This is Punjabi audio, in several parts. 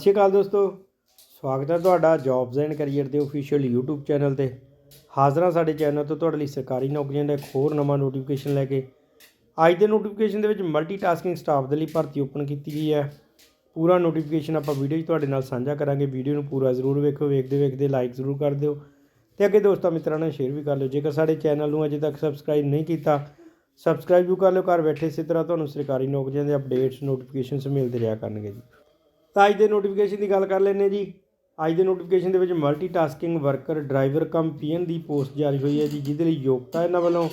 ਸਤਿ ਸ਼੍ਰੀ ਅਕਾਲ ਦੋਸਤੋ। ਸਵਾਗਤ ਹੈ ਤੁਹਾਡਾ ਜੌਬਸ ਐਂਡ ਕੈਰੀਅਰ ਦੇ ਅਫੀਸ਼ੀਅਲ YouTube ਚੈਨਲ ਤੇ। ਹਾਜ਼ਰ ਹਾਂ ਸਾਡੇ ਚੈਨਲ ਤੋਂ ਤੁਹਾਡੇ ਲਈ ਸਰਕਾਰੀ ਨੌਕਰੀਆਂ ਦਾ ਇੱਕ ਹੋਰ ਨਵਾਂ ਨੋਟੀਫਿਕੇਸ਼ਨ ਲੈ ਕੇ। ਅੱਜ ਦੇ ਨੋਟੀਫਿਕੇਸ਼ਨ ਦੇ ਵਿੱਚ ਮਲਟੀਟਾਸਕਿੰਗ ਸਟਾਫ ਦੇ ਲਈ ਭਰਤੀ ਓਪਨ ਕੀਤੀ ਗਈ ਹੈ। ਪੂਰਾ ਨੋਟੀਫਿਕੇਸ਼ਨ ਆਪਾਂ ਵੀਡੀਓ 'ਚ ਤੁਹਾਡੇ ਨਾਲ ਸਾਂਝਾ ਕਰਾਂਗੇ। ਵੀਡੀਓ ਨੂੰ ਪੂਰਾ ਜ਼ਰੂਰ ਵੇਖੋ। ਵੇਖਦੇ ਵੇਖਦੇ ਲਾਈਕ ਜ਼ਰੂਰ ਕਰ ਦਿਓ। ਤੇ ਅੱਗੇ ਦੋਸਤਾਂ ਮਿੱਤਰਾਂ ਨਾਲ ਸ਼ੇਅਰ ਵੀ ਕਰ ਲਿਓ। ਜੇਕਰ ਸਾਡੇ ਚੈਨਲ ਨੂੰ ਅਜੇ ਤੱਕ ਸਬਸਕ੍ਰਾਈਬ ਨਹੀਂ ਕੀਤਾ ਸਬਸਕ੍ਰਾਈਬ ਵੀ ਕਰ ਲਿਓ। ਘਰ ਬੈਠੇ ਇਸੇ ਤਰ੍ਹਾਂ ਤੁਹਾਨੂੰ ਸਰਕਾਰੀ ਨੌਕਰੀਆਂ ਦੇ ਅਪਡੇਟਸ ਨੋਟੀਫਿਕੇਸ਼ਨਸ ਮਿਲਦੇ ਰਿਹਾ ਕਰਨਗੇ ਜੀ। ਤਾਂ ਅੱਜ ਦੇ ਨੋਟੀਫਿਕੇਸ਼ਨ ਦੀ ਗੱਲ ਕਰ ਲੈਂਦੇ ਜੀ। ਅੱਜ ਦੇ ਨੋਟੀਫਿਕੇਸ਼ਨ ਦੇ ਵਿੱਚ multitasking worker driver cum peon ਦੀ ਪੋਸਟ ਜਾਰੀ ਹੋਈ ਹੈ ਜੀ, ਜਿਹਦੇ ਲਈ ਯੋਗਤਾ ਇਹਨਾਂ ਵੱਲੋਂ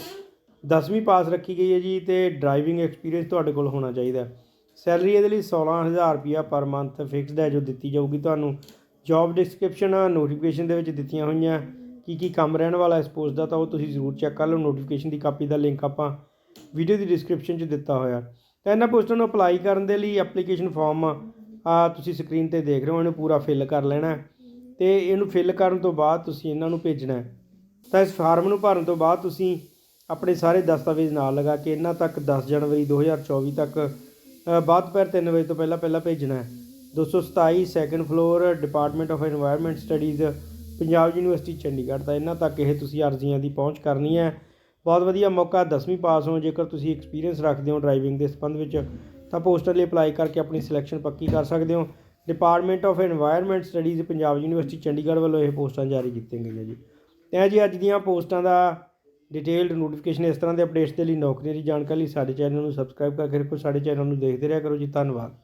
10ਵੀਂ ਪਾਸ ਰੱਖੀ ਗਈ ਹੈ ਜੀ ਤੇ ਡਰਾਈਵਿੰਗ ਐਕਸਪੀਰੀਅੰਸ ਤੁਹਾਡੇ ਕੋਲ ਹੋਣਾ ਚਾਹੀਦਾ ਹੈ। ਸੈਲਰੀ ਇਹਦੇ ਲਈ 16000 ਰੁਪਿਆ ਪਰ ਮੰਥ ਫਿਕਸਡ ਹੈ ਜੋ ਦਿੱਤੀ ਜਾਊਗੀ ਤੁਹਾਨੂੰ। ਜੌਬ ਡਿਸਕ੍ਰਿਪਸ਼ਨ ਨੋਟੀਫਿਕੇਸ਼ਨ ਦੇ ਵਿੱਚ ਦਿੱਤੀਆਂ ਹੋਈਆਂ। ਕੀ ਕੀ ਕੰਮ ਰਹਿਣ ਵਾਲਾ ਇਸ ਪੋਸਟ ਦਾ ਤਾਂ ਉਹ ਤੁਸੀਂ ਜ਼ਰੂਰ ਚੈੱਕ ਕਰ ਲਓ। ਨੋਟੀਫਿਕੇਸ਼ਨ ਦੀ ਕਾਪੀ ਦਾ ਲਿੰਕ ਆਪਾਂ ਵੀਡੀਓ ਦੀ ਡਿਸਕ੍ਰਿਪਸ਼ਨ 'ਚ ਦਿੱਤਾ ਹੋਇਆ। ਤਾਂ ਇਹਨਾਂ ਪੋਸਟਾਂ ਨੂੰ ਅਪਲਾਈ ਕਰਨ ਦੇ ਲਈ ਐਪਲੀਕੇਸ਼ਨ ਫਾਰਮ ਆ ਤੁਸੀਂ ਸਕਰੀਨ ਤੇ ਦੇਖ ਰਹੇ ਹੋ, ਇਹਨੂੰ ਪੂਰਾ ਫਿਲ ਕਰ ਲੈਣਾ ਤੇ ਇਹਨੂੰ ਫਿਲ ਕਰਨ ਤੋਂ ਬਾਅਦ ਤੁਸੀਂ ਇਹਨਾਂ ਨੂੰ ਭੇਜਣਾ ਤਾਂ ਇਸ ਫਾਰਮ ਨੂੰ ਭਰਨ ਤੋਂ ਬਾਅਦ ਤੁਸੀਂ ਆਪਣੇ ਸਾਰੇ ਦਸਤਾਵੇਜ਼ ਨਾਲ ਲਗਾ ਕੇ ਇਹਨਾਂ ਤੱਕ 10 ਜਨਵਰੀ 2024 ਤੱਕ ਬਾਅਦ ਪੈਰ 3 ਵਜੇ ਤੋਂ ਪਹਿਲਾਂ ਪਹਿਲਾਂ ਭੇਜਣਾ ਹੈ। 227 second floor department of environment studies Punjab university Chandigarh ਤਾਂ ਇਹਨਾਂ ਤੱਕ ਇਹ ਤੁਸੀਂ ਅਰਜ਼ੀਆਂ ਦੀ ਪਹੁੰਚ ਕਰਨੀ ਹੈ। ਬਹੁਤ ਵਧੀਆ ਮੌਕਾ 10ਵੀਂ ਪਾਸ ਹੋ, ਜੇਕਰ ਤੁਸੀਂ ਐਕਸਪੀਰੀਅੰਸ ਰੱਖਦੇ ਹੋ ਡਰਾਈਵਿੰਗ ਦੇ ਸੰਬੰਧ ਵਿੱਚ। ਤਾਂ ਪੋਸਟਾਂ ਲਈ ਅਪਲਾਈ ਕਰਕੇ ਆਪਣੀ ਸਿਲੈਕਸ਼ਨ ਪੱਕੀ ਕਰ ਸਕਦੇ ਹੋ। Department of environment studies Punjab university Chandigarh ਵੱਲੋਂ ਇਹ ਪੋਸਟਾਂ ਜਾਰੀ ਕੀਤੀਆਂ ਗਈਆਂ ਜੀ। ਤੇ ਜੀ ਅੱਜ ਦੀਆਂ ਪੋਸਟਾਂ ਦਾ ਡਿਟੇਲਡ ਨੋਟੀਫਿਕੇਸ਼ਨ ਇਸ ਤਰ੍ਹਾਂ ਦੇ ਅਪਡੇਟਸ ਦੇ ਲਈ ਨੌਕਰੀ ਦੀ ਜਾਣਕਾਰੀ ਸਾਡੇ ਚੈਨਲ ਨੂੰ ਸਬਸਕ੍ਰਾਈਬ ਕਰਕੇ ਰੱਖੋ। ਸਾਡੇ ਚੈਨਲ ਨੂੰ ਦੇਖਦੇ ਰਿਹਾ ਕਰੋ ਜੀ। ਧੰਨਵਾਦ।